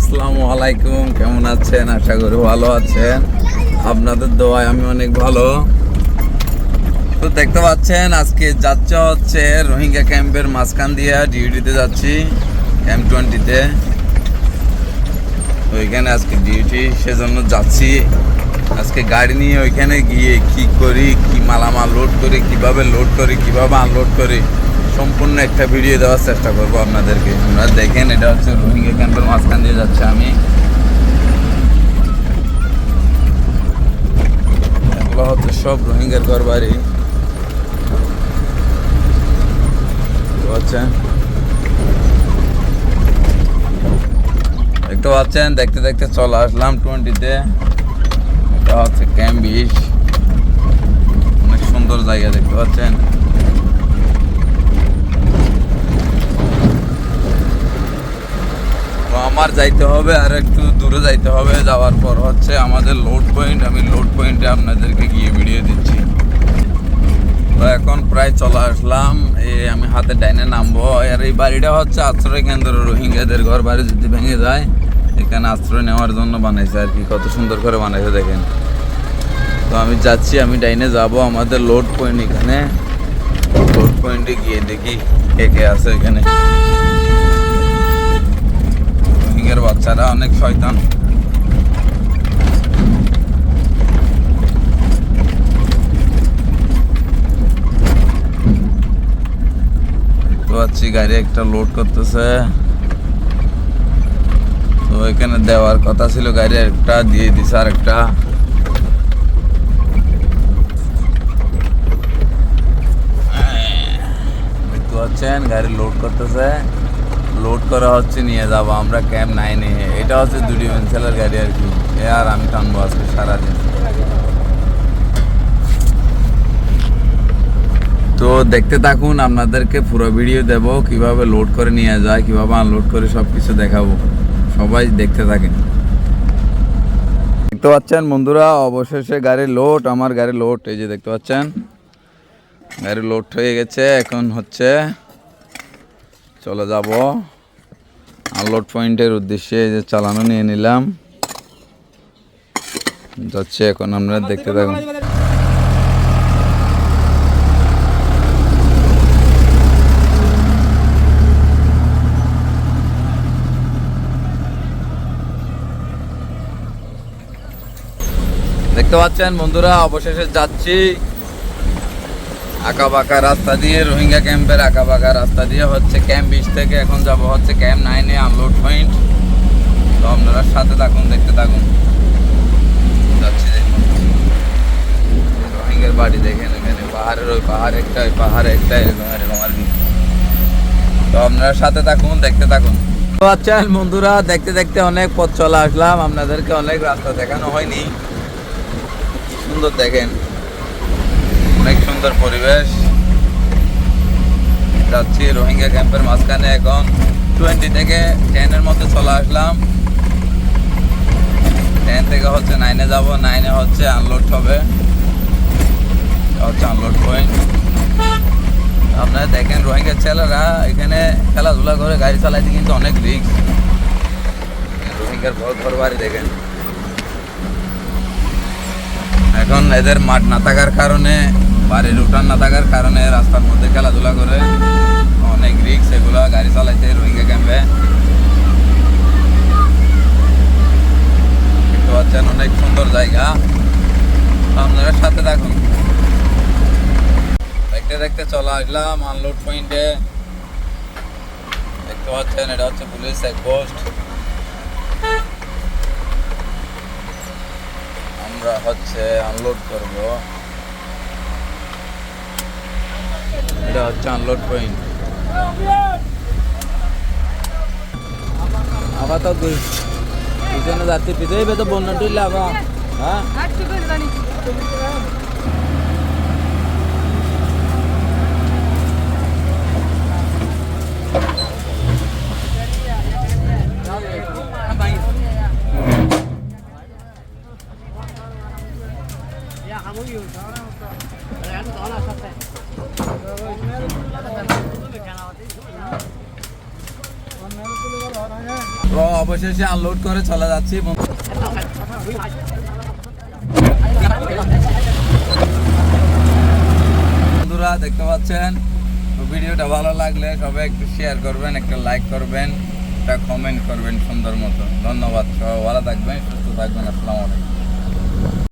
আসসালামু আলাইকুম, কেমন আছেন? আশা করি ভালো আছেন। আপনাদের দোয়ায় আমি অনেক ভালো। তো দেখতে পাচ্ছেন, আজকে যাচ্ছে হচ্ছে রোহিঙ্গা ক্যাম্পের মাঝখান দিয়ে ডিউটিতে যাচ্ছি, ক্যাম্প টোয়েন্টিতে। ওইখানে আজকে ডিউটি, সেজন্য যাচ্ছি। আজকে গাড়ি নিয়ে ওইখানে গিয়ে কি করি, কি মালামাল লোড করি, কীভাবে লোড করি, কীভাবে আনলোড করি সম্পূর্ণ একটা ভিডিও দেওয়ার চেষ্টা করব আপনাদেরকে। আপনারা দেখেন, এটা হচ্ছে রোহিঙ্গা ক্যাম্পের মাঝখান দিয়ে যাচ্ছে আমি। এগুলো হচ্ছে সব রোহিঙ্গার ঘর বাড়ি হচ্ছে দেখতে পাচ্ছেন? দেখতে দেখতে চলে আসলাম টোয়েন্টিতে। এটা হচ্ছে ক্যাম্প বিশ অনেক সুন্দর জায়গা, দেখতে পাচ্ছেন? তো আমার যাইতে হবে আর একটু দূরে যাইতে হবে। যাওয়ার পর হচ্ছে আমাদের লোড পয়েন্ট আমি লোড পয়েন্টে আপনাদেরকে গিয়ে ভিডিও দিচ্ছি। তো এখন প্রায় চলে আসলাম। এই আমি হাতে ডাইনে নামবো। আর এই বাড়িটা হচ্ছে আশ্রয় কেন্দ্র। রোহিঙ্গাদের ঘর বাড়ি যদি ভেঙে যায়, এখানে আশ্রয় নেওয়ার জন্য বানাইছে আর কি। কত সুন্দর করে বানাইছে দেখেন। তো আমি যাচ্ছি, আমি ডাইনে যাব আমাদের লোড পয়েন্ট এখানে। লোড পয়েন্টে গিয়ে দেখি কে কে আছে এখানে। রোহিঙ্গার বাচ্চারা, অনেক শয়তান। পাচ্ছি গাড়ি একটা লোড করতেছে। তো এখানে দেওয়ার কথা ছিল, গাড়ি একটা দিয়ে দিছে আর একটা দেখতে পাচ্ছেন, গাড়ি লোড করতেছে। লোড করা হচ্ছে, নিয়ে যাব। আমরা ক্যাম্প নাইনে এটা হচ্ছে দুটি মেনসেলের গাড়ি আর কি। এ আর আমি টানবো আজকে সারাদিন। তো দেখতে থাকুন, আপনাদেরকে পুরো ভিডিও দেব, কীভাবে লোড করে নিয়ে যায়, কীভাবে আনলোড করে সব কিছু দেখাবো। সবাই দেখতে থাকেন। দেখতে পাচ্ছেন বন্ধুরা, অবশেষে গাড়ি লোড আমার গাড়ি লোড এই যে দেখতে পাচ্ছেন। গাড়ি লোড হয়ে গেছে, এখন হচ্ছে চলে যাব। আনলোড পয়েন্টের উদ্দেশ্যে এই যে চালানো নিয়ে নিলাম। যাচ্ছে এখন আমরা দেখতে থাকুন। দেখতে পাচ্ছেন বন্ধুরা, অবশেষে যাচ্ছি। আঁকা বাঁকা রাস্তা দিয়ে, রোহিঙ্গা ক্যাম্পের আঁকা বাঁকা রাস্তা দিয়ে হচ্ছে ক্যাম্প বিশ থেকে এখন যাব হচ্ছে ক্যাম্প নাইনে আনলোড পয়েন্ট তো আপনারা সাথে থাকুন, দেখতে থাকুন। যাচ্ছি দেখুন রোহিঙ্গার বাড়ি দেখেন এখানে, পাহাড়ের ওই পাহাড় একটা, ওই পাহাড় একটা এরকম এরকম আর তো আপনারা সাথে থাকুন, দেখতে থাকুন। তো আচ্ছা বন্ধুরা, দেখতে দেখতে অনেক পথ চলে আসলাম। আপনাদেরকে অনেক রাস্তা দেখানো হয়নি। সুন্দর দেখেন। অনেক সুন্দর পরিবেশ। যাচ্ছি রোহিঙ্গা ক্যাম্পের মাঝখানে এখন। টোয়েন্টি থেকে টেনের মধ্যে চলে আসলাম। টেন থেকে হচ্ছে নাইনে যাব, নাইনে হচ্ছে আনলোড হবে। হচ্ছে আনলোড পয়েন্ট আপনারা দেখেন রোহিঙ্গার ছেলেরা এখানে খেলাধুলা করে, গাড়ি চালাইতে কিন্তু অনেক রিক্স রোহিঙ্গার ঘর ঘর বাড়ি দেখেন। এখন এদের মাঠ না থাকার কারণে বাড়ির উঠান না থাকার কারণে রাস্তার মধ্যে খেলাধুলা করে অনেক রিক্স এগুলো গাড়ি চালাইতে রোহিঙ্গা ক্যাম্পে। দেখতে পাচ্ছেন অনেক সুন্দর জায়গা। আপনারা সাথে থাকুন। দেখতে দেখতে চলে আসলাম আনলোড পয়েন্টে দেখতে পাচ্ছেন, এটা হচ্ছে পুলিশ চেকপোস্ট আমরা হচ্ছে আনলোড করব। এটা হচ্ছে আনলোড পয়েন্ট আবার তো দুজনে যাত্রী পিছিয়ে তো বন্যা টুইলে আবার হ্যাঁ? অবশেষে আনলোড করে চলে যাচ্ছি। বন্ধুরা, দেখতে পাচ্ছেন? ভিডিওটা ভালো লাগলে সবাই একটু শেয়ার করবেন, একটা লাইক করবেন, একটা কমেন্ট করবেন সুন্দর মতো। ধন্যবাদ সবাই, ভালো থাকবেন, সুস্থ থাকবেন, আসসালামু আলাইকুম।